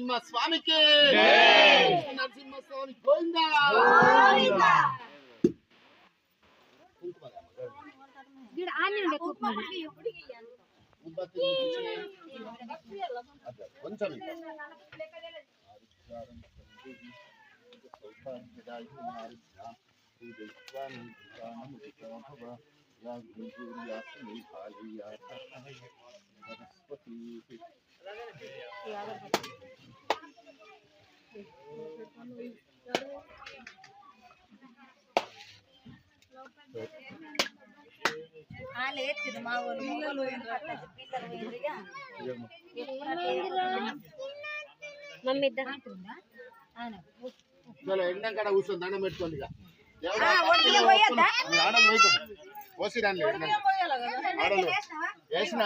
నరసింహ స్వామికి నరసింహ స్వామి గోవిందా వీడు ఆన్నే ఉండే కుక్క ఉబ్బత్తి అదే, కొంచెం ఇంకా. లేచింది మా ఊరు మొగలు. మమ్మీ ఇద్దరు ఎండం కూర్చొని దండం పెట్టుకోండి మీరు ఆడలు వేసిన?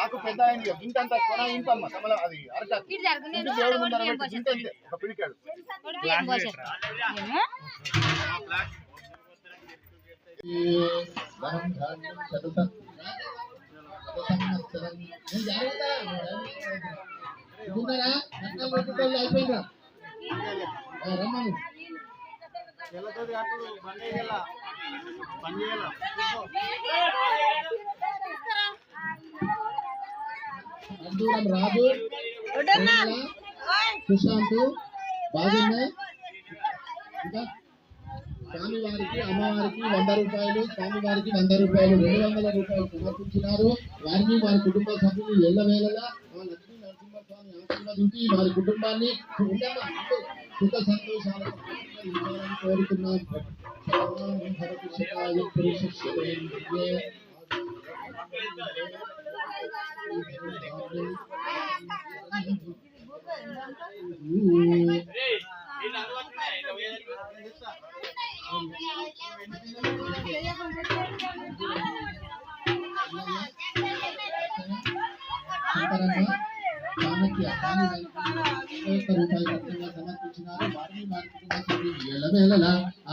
ఆకు పెద్ద అయింది ఇంతంత కొన ఇంతమ్మ కమల అది ఇంటి దేవుడు ముందర పెట్టి ఇంతే, ఒక పిడికాడు. ఏం పోసేస్తా రత్నాలు పెట్టుకోవాలి అయిపోయిందా రమ్మను అందూరం రాజు సుశాంత్ బాగున్నా ఇంకా? స్వామివారికి అమ్మవారికి వంద రూపాయలు స్వామివారికి వంద రూపాయలు రెండు వందల రూపాయలు సమర్పించినారు. వారిని వారి కుటుంబ సభ్యులు ఎల్లవేళలా వేళలా లక్ష్మీ నరసింహస్వామి ఆశీర్వదించి వారి కుటుంబాన్ని సుఖ సంతోషాలతో కోరుతున్నాం భవతు శతాయ పురుషస్య వేంద్రియే. శంకరన్న చాణక్య స్వామి వారికి ఒక్క రూపాయి కట్నంగా సమర్పించినారు వారిని వారి కుటుంబ సభ్యులు ఎల్లవేళలా ఆ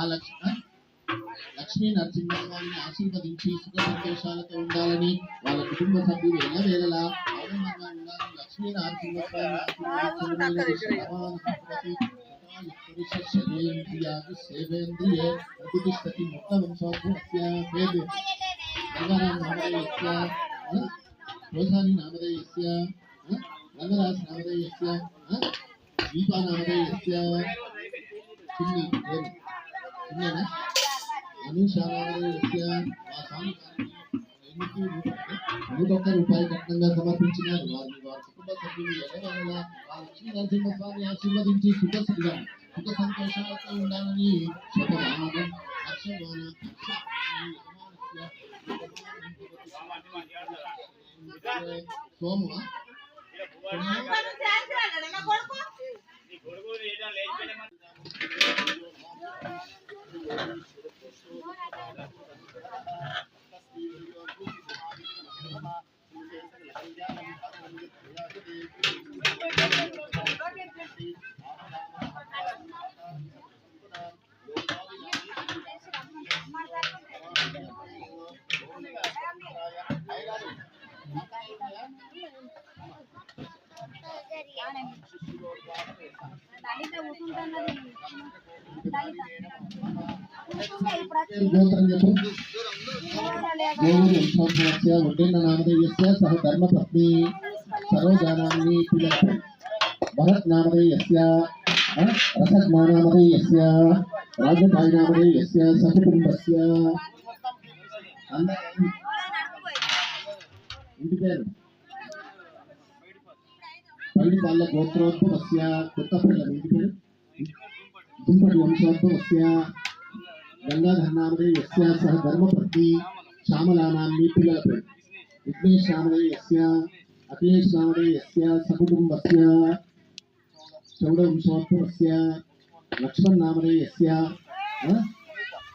లక్ష్మ లక్ష్మీ నరసింహస్వామిని ఆశీర్వదించి సుఖ సంతోషాలతో ఉండాలని వాళ్ళ కుటుంబ సభ్యులు ఎల్లవేళలా ఆనందంగా ఉండాలని లక్ష్మీ నరసింహస్వామి ఆశీర్వదించి సేవేంద్రియే ప్రతిష్టతి ముక్త వంశోత్సవస్య పేరు రంగారాం నామధేయస్య రోసాని నామధేయస్య రంగరాజ్ నామధేయస్య దీపా నామధేయస్య చిన్ని పేరు చిన్నేనా అనూష నామధేయస్య స్వామి నూట ఒక్క రూపాయి కట్నంగా సమర్పించినారు వారిని వారి కుటుంబ సభ్యులు ఎల్లవేళలా ఆ లక్ష్మీ నరసింహస్వామి ఆశీర్వదించి సుఖ సుఖ సుఖ సంతోషాలతో ఉండాలని శతమానం హర్షమాన సోము దళిత గోత్రం చెప్పు దేవుడు వంశోత్సవస్య వడ్డేన నామధేయస్య సహ ధర్మపత్ని సరోజానామ్ని పిలపు భరత్ నామధేయస్య రసజ్ఞా నామధేయస్య రాజభాయి నామధేయస్య సకుటుంబస్య అందరం ఇంటి పేరు పైడిపాళ్ళ గోత్రోద్భవస్య కొత్తపల్లి ఇంటి పేరు దుంపటి వంశోద్భవస్య గంగాధర్నామదే యస్య సహ ధర్మపత్ని శ్యామలానామ్ని పిల్లల పేరు విఘ్నేష్ నామదే యస్య అఖిలేష్ నామదే యస్య సకుటుంబస్య చౌడవంశోద్భవస్య లక్ష్మణ్ నామదే యస్య ఆ?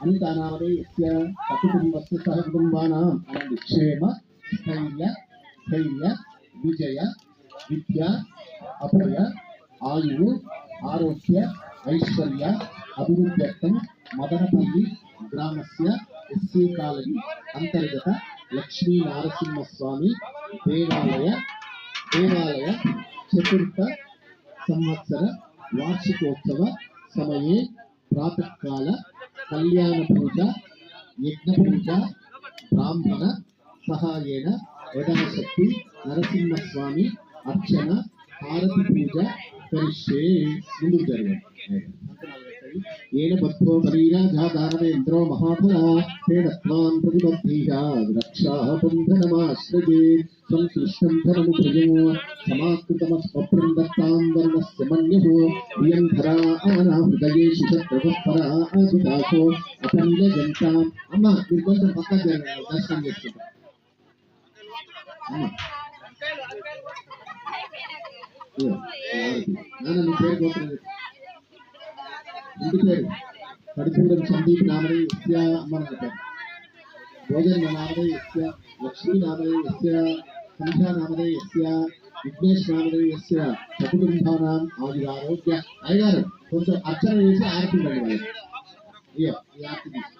అనిత నామదే యస్య సకుటుంబస్య సహ కుటుంబానాం అనండి క్షేమ స్థైర్య మదనపల్లి గ్రామస్య ఎస్సీ కాలనీ అంతర్గత లక్ష్మీ నారసింహస్వామి దేవాలయ దేవాలయ చతుర్థ సంవత్సర వార్షికోత్సవ సమయే ప్రాతకాల కళ్యాణ పూజ యజ్ఞ పూజ బ్రాహ్మణ సహాయేన యథాశక్తి నరసింహస్వామి అర్చన హారతి పూజ కరిష్యే. ముందుకు జరగండి. ఏన భక్తో బలీరాజా దానవేంద్రో మహాఫల తేనత్వాన్ ప్రతిబద్ధీయ రక్షాః బంధనమాశ్రయే త్వం సృష్టం ధనముభయో సమాకృతమస్వప్రం దత్తాం వర్ణస్య మన్యుః ప్రియం ధరా ఆనా హృదయేషు శత్రువః పరా ఆసుదాసో అపనిలజంతాం అమ్మ. మీరు కొంచెం జరగండి దర్శనం చేసుకుంటాం నాన్న నీ పేరు చెప్పు. ఇంటి పేరు కడుపూరం సందీప్ నామరే యస్య అమ్మ నా పేరు భోజన నామరే యస్య లక్ష్మీ నామరే యస్య సంధ్యా నామరే యస్య విఘ్నేష్ నామరే యస్య సకుటుంబానాం ఆది ఆరోగ్య అయ్యారు కొంచెం అర్చన చేసి ఆరతి ఇవ్వండి వాళ్ళకి. ఇయ్యో ఈ ఆరతి తీసుకో.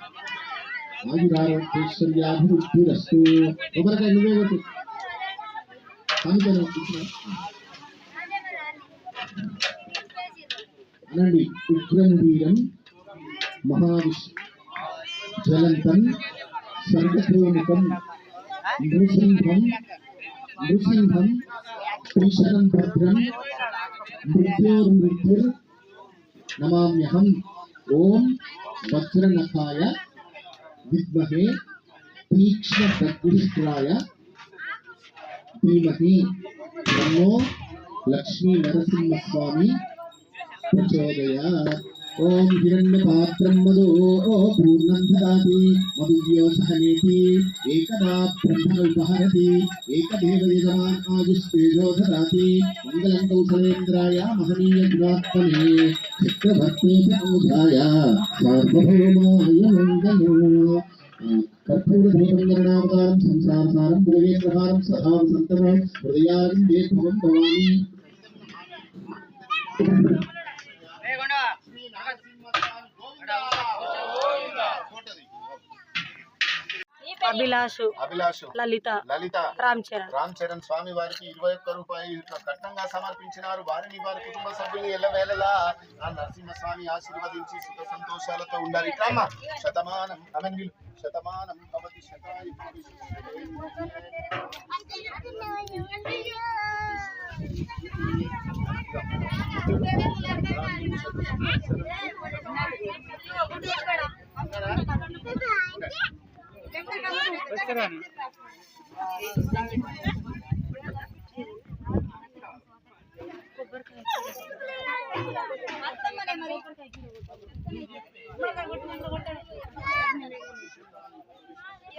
ఆయురారోగ్యేశ్వర్యాభివృద్ధిరస్తు కొబ్బరికాయ నువ్వే కొట్టు. కనుక అనండి ఉగ్రం వీరం మహావిష్ జ్వలంతం స్వర్గప్రోముఖం నృసింహం నృసింహం త్రిశరం భద్రం మృత్యోర్మృత్యుర్ నమామ్యహం ఓం వజ్రనఖాయ విద్మహే తీక్ష్ణ ప్రకృష్టాయ ధీమహి। నమో లక్ష్మీ నరసింహస్వామి ప్రచోదయాత్ ఓం హిరణ్యపాత్రం మదో పూర్ణం దదాతి మధువ్యో సహనేతి ఏకదా బ్రహ్మనుపహరతి ఏకదేవ యజమాన్ ఆయుష్ేజో దదాతి మంగళం కౌసలేంద్రాయ మహనీయ గుణాత్మనే చక్రవర్తే పూజాయ సార్వభౌమాయ మంగళం కర్పూరధూపంగరణావతారం సంసారసారం పురవేంద్రహారం సహాం సంతమం హృదయాదిం దేశమం భవామి అభిలాషు అభిలాషు లలిత లలిత రామ్ చరణ్. రామ్ చరణ్ స్వామి వారికి ఇరవై ఒక్క రూపాయలు కట్నంగా సమర్పించినారు. వారిని వారి కుటుంబ సభ్యులు ఎల్లవేళలా ఆ నరసింహస్వామి ఆశీర్వదించి సుఖ సంతోషాలతో ఉండాలి. ఇట్లమ్మా శతమానం అమెన్ శతమానం భవతి శతాయు పోసినాక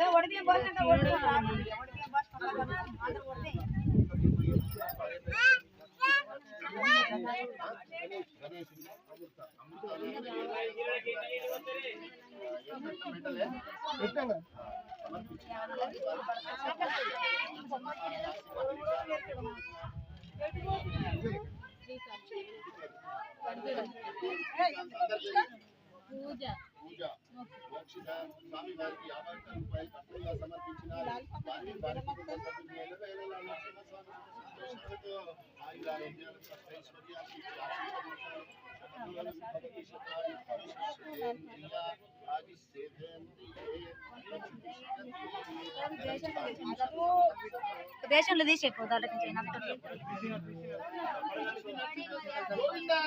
ఒడిపిన ఒడిపిన పోసిన అందరూ దేశంలో తీసేపోతారు గోవిందా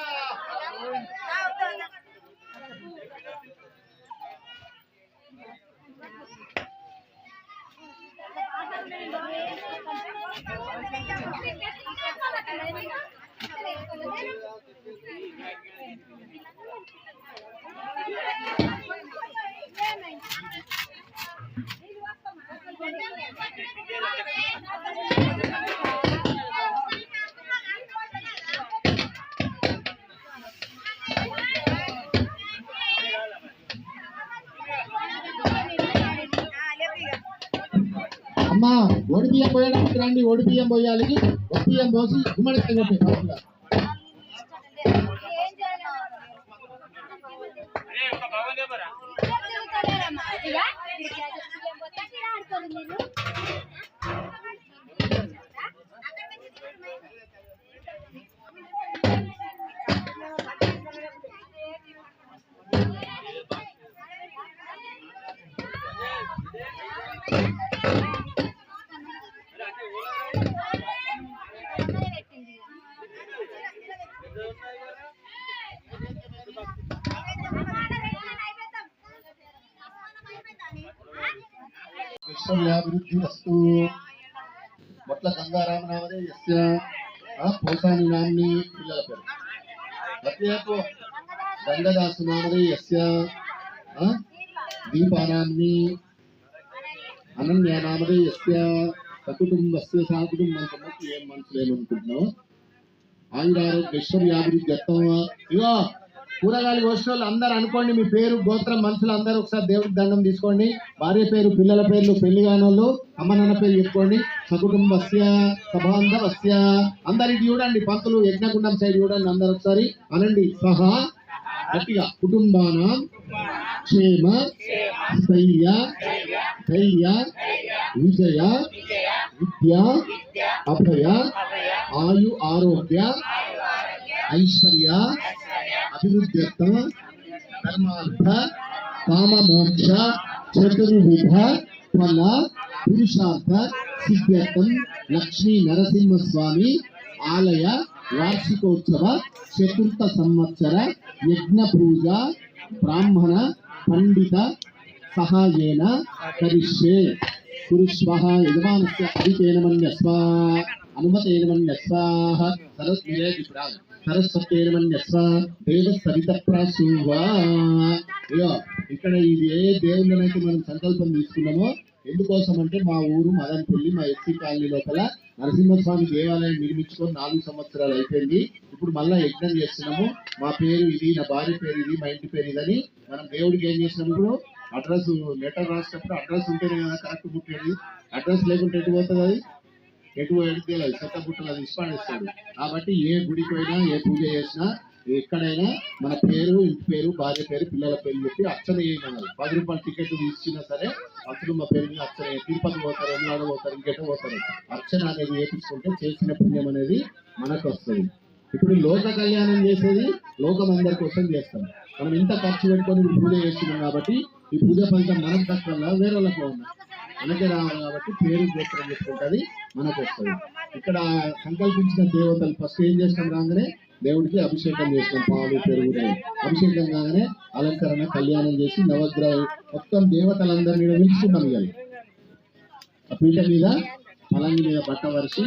అమ్మా ఒడి బియ్యం పోయడానికి రండి ఒడి బియ్యం పోయాలి ఒక బియ్యం పోసి గుమ్మడికాయ కొట్టే వస్తు మొట్ల గంగారామ నామదే యస్య ఆ, పోసాని నామ్ని పిల్లల పేరు గంగదాసు నామదే యస్య దీపానామ్ని అనన్య నామదే యస్య సకుటుంబస్య సాకుటుంబం సమస్య ఏం మనసులేమనుకుంటున్నావు ఆయురారోగ్య ఐశ్వర్యాభివృద్ధి అర్థం ఇవా! కూరగాయలు కోసిన వాళ్ళు అందరూ అనుకోండి మీ పేరు గోత్రం మనుషులు అందరూ ఒకసారి దేవుడికి దండం తీసుకోండి. భార్య పేరు పిల్లల పేర్లు పెళ్ళి కానోళ్ళు అమ్మ నాన్న పేరు చెప్పుకోండి. సకుటుంబస్య సబాంధవస్య అందరికి చూడండి పంతులు యజ్ఞకుండం సైడ్ చూడండి అందరు ఒకసారి. అనండి సహా గట్టిగా కుటుంబాన క్షేమ స్థైర్య ధైర్య విజయ విద్య అభయ ఆయు ఆరోగ్య ఐశ్వర్య అభివృద్ధ్యర్థ ధర్మార్థ కామమోక్ష చతుర్విధ ఫల పురుషార్థ సిద్ధ్యర్థం లక్ష్మీ నరసింహస్వామి ఆలయ వార్షికోత్సవ చతుర్థ సంవత్సర యజ్ఞ పూజ బ్రాహ్మణ పండిత సహాయేన కరిష్యే. కురుష్వః యజమానస్య అధికేన మన్యస్వ అనుమతేన మన్యస్వ సరస్ విరేజిపురా సరస్వతేన దేవ సవిత ప్రాసువా ఇక్కడ ఇది ఏ దేవుళ్ళనైతే మనం సంకల్పం తీసుకున్నామో ఎందుకోసం అంటే మా ఊరు మదనపల్లి మా ఎస్సీ కాలనీ లోపల నరసింహస్వామి దేవాలయం నిర్మించుకొని నాలుగు సంవత్సరాలు అయిపోయింది. ఇప్పుడు మళ్ళా యజ్ఞం చేస్తున్నాము. మా పేరు ఇది నా భార్య పేరు ఇది మా ఇంటి పేరు ఇదని మనం దేవుడికి ఏం చేసినాము ఇప్పుడు? అడ్రస్ లెటర్ రాసేటప్పుడు అడ్రస్ ఉంటేనే కదా కరెక్ట్ పుట్టేది. అడ్రస్ లేకుంటే ఎటు పోతుంది అది? ఎటు పోయేది చెత్త బుట్టలు అది ఇస్తాడు. కాబట్టి ఏ గుడికి పోయినా ఏ పూజ చేసినా ఎక్కడైనా మన పేరు ఇంటి పేరు భార్య పేరు పిల్లల పేరు చెప్పి అర్చన చేయమన్నారు పది రూపాయల టికెట్ ఇచ్చినా సరే అసలు మా పేరు మీద అర్చన తిరుపతి పోతారు ఎన్నాడు పోతారు ఇంకెటో పోతారు. అర్చన అనేది వేపించుకుంటే చేసిన పుణ్యం అనేది మనకు వస్తుంది. ఇప్పుడు లోక కళ్యాణం చేసేది లోకం అందరి కోసం చేస్తాం. మనం ఇంత ఖర్చు పెట్టుకొని పూజ చేస్తున్నాం కాబట్టి ఈ పూజ ఫలితం మనకు తక్కువ వేరే వాళ్ళకి ఉంది రావాలి కాబట్టి పేరు గోత్రం చెప్పుకుంటుంది మనకు వస్తుంది ఇక్కడ సంకల్పించిన దేవతలు ఫస్ట్ ఏం చేస్తాం రాగానే దేవుడికి అభిషేకం చేస్తాం పాలు పెరుగుతాయి అభిషేకం కాగానే అలంకరణ కళ్యాణం చేసి నవగ్రహ మొత్తం దేవతలందరినీ పిలుచుకుంటాం ఇక ఆ పీట మీద పలంగి మీద బట్ట వరిసి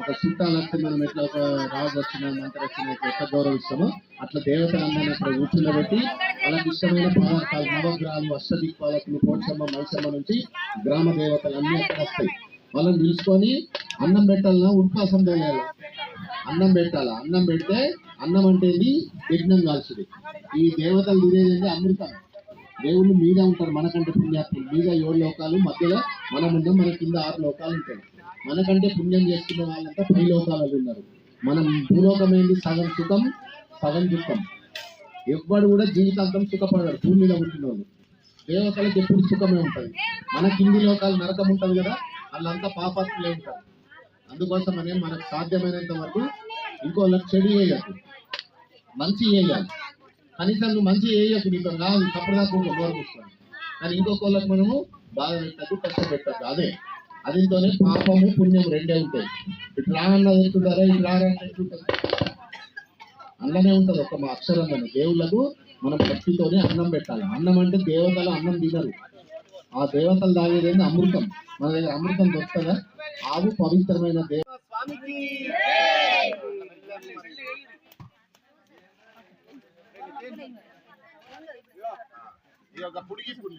ఒక చుట్టాలు వస్తే మనం ఎట్లా ఒక రాజు వచ్చిన మంత్రి వచ్చిన ఎట్లా గౌరవిస్తామో అట్లా దేవతలందరినీ అక్కడ కూర్చుండబెట్టి వాళ్ళకి ఇష్టమైన పదార్థాలు నవగ్రహాలు అష్టదిక్పాలకులు కోటమ్మ మైసమ్మ నుంచి గ్రామ దేవతలు అన్నీ అక్కడ వస్తాయి. వాళ్ళని పిలుచుకొని అన్నం పెట్టాలన్నా ఉపాసం తెలియాలి? అన్నం పెట్టాలా? అన్నం పెడితే అన్నం అంటే ఇది యజ్ఞం కాల్చుది. ఈ దేవతలు తినేది అమృతం. దేవుళ్ళు మీద ఉంటారు మనకంటే పుణ్యాత్ములు. మీద ఏడు లోకాలు మధ్యలో మనం ఉండం మన కింద ఆరు లోకాలు ఉంటాయి. మనకంటే పుణ్యం చేసుకున్న వాళ్ళంతా పైలోకాలలో ఉన్నారు. మనం భూలోకం ఏంది? సగం సుఖం సగం దుఃఖం. ఎవ్వడు కూడా జీవితాంతం సుఖపడరు భూమి మీద పుట్టిన వాళ్ళు దేవతలకు ఎప్పుడు సుఖమే ఉంటుంది. మన కింది లోకాలు నరకం ఉంటుంది కదా వాళ్ళంతా పాపాత్మలే ఉంటారు. అందుకోసమనే మనకు సాధ్యమైనంత వరకు ఇంకోళ్ళకి చెడు చేయకు మంచి వేయాలి కనీసం నువ్వు మంచి వేయకు నీకు రాదు తప్పదాకా గౌరవ కానీ ఇంకొకళ్ళకి మనము బాధ పెట్టద్దు కష్టపెట్టద్దు అదే. అదితోనే పాపము పుణ్యం రెండే ఉంటాయి. ఇట్లా అన్నది ఎట్టుంటారా ఇట్లా రారంటే ఎట్టుంటుంది అన్నమే ఉంటుంది ఒక మా అక్షరంలోనే దేవుళ్ళకు మనం భక్తితోనే అన్నం పెట్టాలి. అన్నం అంటే దేవతలు అన్నం తినరు. ఆ దేవతలు తాగేది అమృతం. మన దగ్గర అమృతం దొరుకుతుందా? ఆవు పవిత్రమైన దేవ ఈ యొక్క పుడిగి పుడి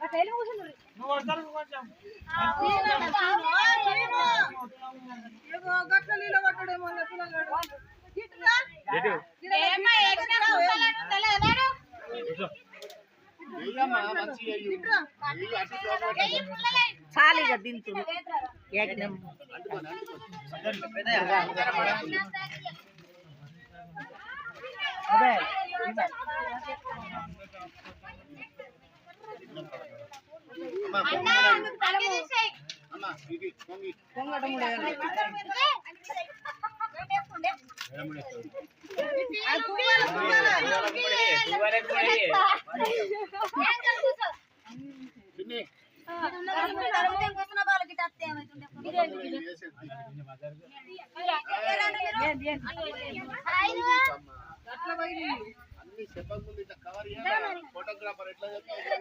అలా గడిపోతుంది చాలిగా దించుడు యజ్ఞం అన్ని చెప్పక ముందు ఇట్లా కవర్ చేయాలి. ఫోటోగ్రాఫర్ ఎట్లా చెప్తారు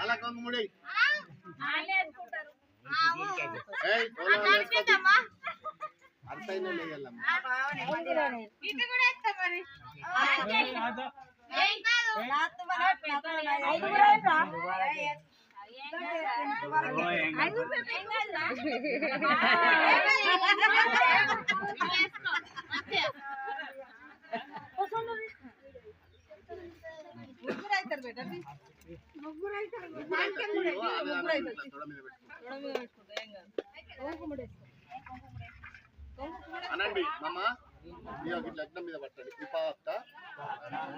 అలా కొంగుముడి అర్థైనా లేదమ్మా అనండి మామ మీ లగ్నం మీద పట్టండి. కృపా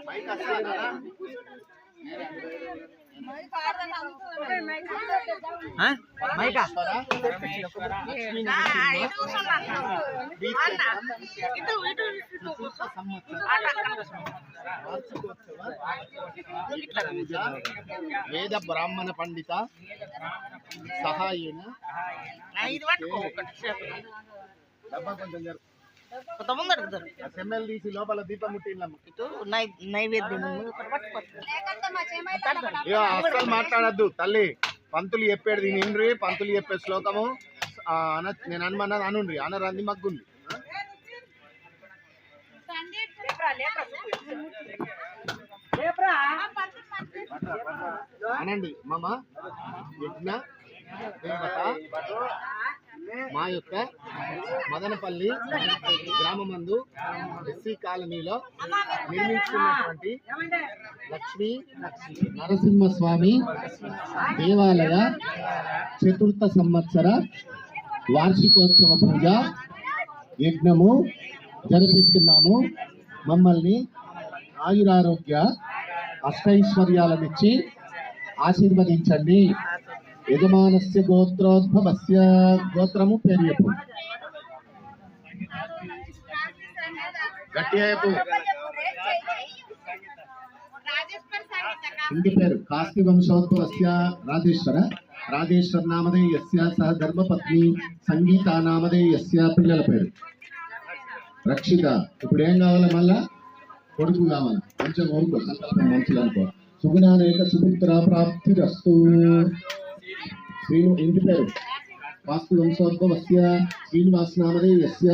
మైక్ వస్తుందా వేద బ్రాహ్మణ పండిత సహాయన డబ్బా కొంచెం జరుపు. ఆ సెమ్మెల్ తీసి లోపల దీపం నైవేద్యం అస్సలు మాట్లాడద్దు తల్లి. పంతులు చెప్పేది వినిండ్రి పంతులు చెప్పే శ్లోకము. ఆ, అన నేను అనుమన్నది అనుండ్రి. అనరంది మగ్గుంది. అనండి మామ యజ్ఞ దేవత. మా యొక్క మదనపల్లి గ్రామమందు ఎస్సీ కాలనీలో నిర్మించుకున్నటువంటి లక్ష్మీ నరసింహస్వామి దేవాలయ చతుర్థ సంవత్సర వార్షికోత్సవ పూజ యజ్ఞము జరిపిస్తున్నాము. మమ్మల్ని ఆయురారోగ్య అష్టైశ్వర్యాలనిచ్చి ఆశీర్వదించండి. యజమానస్య గోత్రోద్భవస్య. గోత్రము పేరు చెప్పు గట్టిగా చెప్పు. ఇంటి పేరు కాస్తి వంశోద్భవస్య రాజేశ్వర. రాజేశ్వర నామధేయస్య సహ ధర్మపత్ని సంగీత నామధేయస్య పిల్లల పేరు. రక్షిత. ఇప్పుడు ఏం కావాలి మళ్ళా? కొడుకు కావాలి? కొంచెం కొడుకు సంకల్పం మంచిది అనుకో సుగుణానేక సుపుత్ర ప్రాప్తిరస్తు. శ్రీను ఇంటి పేరు వాస్తు వంశోద్భవస్య శ్రీనివాస్ నామధేయస్య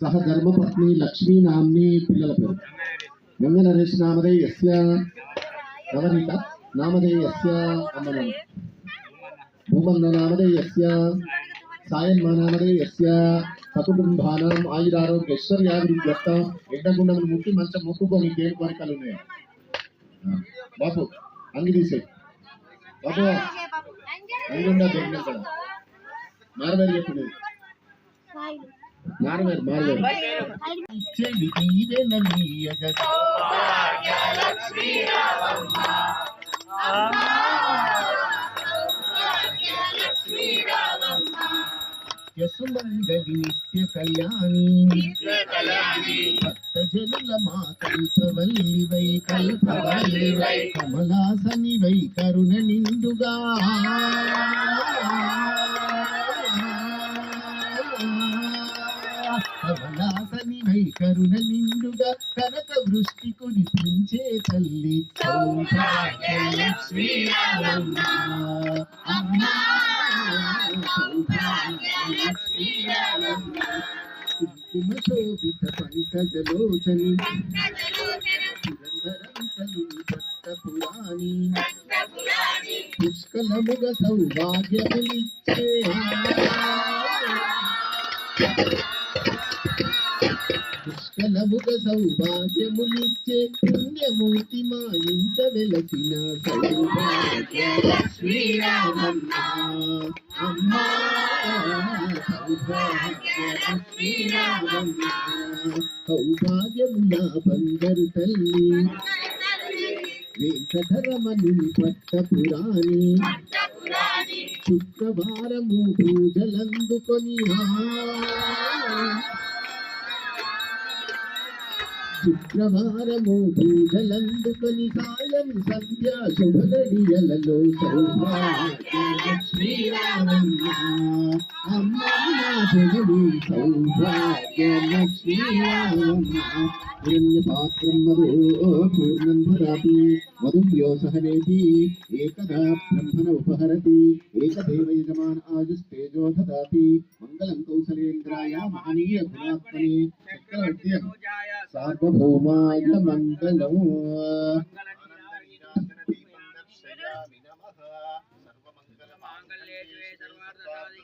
సహ ధర్మపత్ని లక్ష్మీ నామ్ని పిల్లల పేరు. గంగ నరేష్ నామదే నామధేయస్య నవనీత నామదే నామధేయస్య అమ్మనం భూమన్న నామదే నామధేయస్య సాయన్మ నామధేయస్య సకుటుంబానం ఆయురారోగ్య ఐశ్వర్యాభివృద్ధి ఎండగుండమును ముట్టి మంచం మొక్కుకొని దేని కోరికలు ఉన్నాయి. బాబు అంగి తీసే బాబు. అంగుండా దొరికిన కదా మారవేరు చెప్పు నువ్వు. మారవేరు మారవేరు చెవి దీవెననీయగ యసుమంగళి నిత్య కళ్యాణి. భక్తజనుల మా కల్పవల్లివై కల్పవల్లివై కమలాసనివై కరుణ నిండుగా కమలాసనివై కరుణ నిండుగా కనక వృష్టి కురిపించే తల్లి రామమ్మ. అమ్మా. సౌభాగ్యలక్ష్మీ శోభిత పంకజలోచని పురంధరం తలుని పురాణి పుష్కలముగ సౌభాగ్యములిచ్చే పుష్కలముగ సౌభాగ్యములిచ్చే పుణ్యమూర్తి మా ఇంట వెలసిన అమ్మా సౌభాగ్యముల బంగారు తల్లి. వెంకటరమణి పట్ట పురాణి శుక్రవారము పూజలందుకొని శుక్రవారము పూజలందుకొని సాయం సంధ్య శుభగడియలలో సౌభాగ్య అమ్మ జగడి సౌభాగ్య శ్రీరామమ్మ పుణ్య పాత్రం మధు పూర్ణం భరాపి మధువ్యో సహనేతి ఏకదా బ్రహ్మణ ఉపహరతి ఏకదేవ యజమాన ఆయుస్తేజో దదాతి మంగళం కౌశలేంద్రాయ మహనీయ గుణాత్మనే చక్రవర్తి సార్వభౌమాయ మంగళం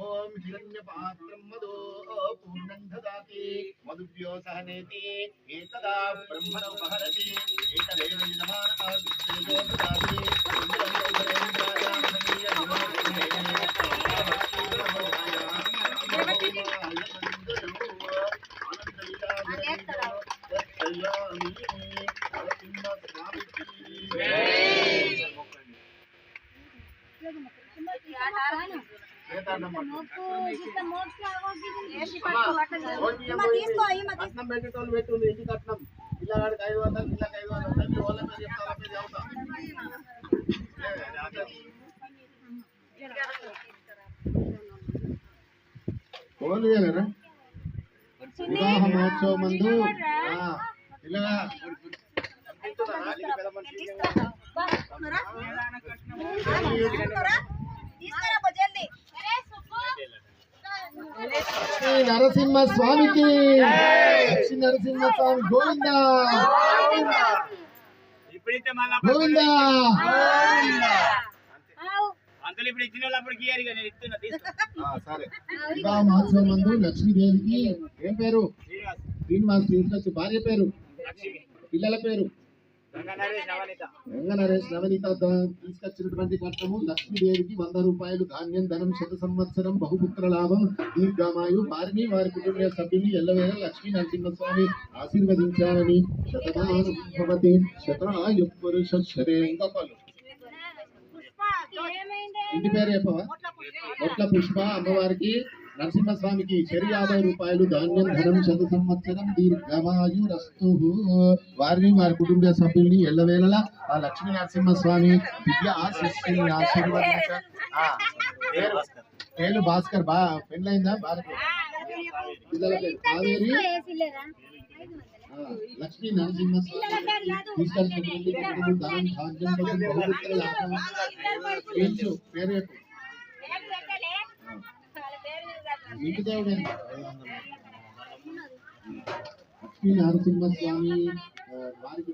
ఓం హిరణ్య పాత్రం మదో పూర్ణం దదాతి మధువ్యో సహనేతి ఏకదా బ్రహ్మణ ఉపహరతి ఏకదేవ యజమాన దదాతి ఇంద్రం కట్నం పెట్టేటోళ్ళు పెట్టు ఇంటి కట్నం పిల్లగాడికి ఐదు వందలు పిల్లకి ఐదు వందలు తల్లి వాళ్ళ పేరు చెప్తా వాళ్ళ పేరు చెప్తా ఫోన్ చేయగలరా వివాహ మహోత్సవం మందు ఆ, పిల్లగా లక్ష్మీ నరసింహ స్వామికి లక్ష్మీ నరసింహ స్వామి గోవింద. గోవింద. మందు లక్ష్మీదేవికి ఏం పేరు? శ్రీనివాస్. శ్రీనివాస్ తీసుకొచ్చి భార్య పేరు? లక్ష్మి. పిల్లల పేరు? గంగా నరేష్ నవనీత. తీసుకొచ్చినటువంటి కట్టము లక్ష్మీదేవికి వంద రూపాయలు ధాన్యం ధనం శత సంవత్సరం బహుపుత్ర లాభం దీర్ఘమాయు వారిని వారి కుటుంబ సభ్యుని ఎల్లవేళ లక్ష్మీ నరసింహస్వామి ఆశీర్వదించాలని శతమానం భవతి శతాయు పురుష శరేంగపలు ఇంటి పేరు చెప్పవా ఒట్ల పుష్ప అమ్మవారికి నరసింహస్వామికి చెరి యాభై రూపాయలు ధాన్యం ధనం శత సంవత్సరం దీర్ఘమాయు రస్తు వారిని వారి కుటుంబ సభ్యుల్ని ఎల్లవేళలా ఆ లక్ష్మీ నరసింహస్వామి దివ్య ఆశిస్తుంది ఆశీర్వదించ పేరు భాస్కర్ బా పెళ్ళైందా బాలకు కావేరి. లక్ష్మీ నరసింహస్వామి తీసుకొచ్చినటువంటి పేరు పేరు చెప్పు నరసింహస్వామి వారికి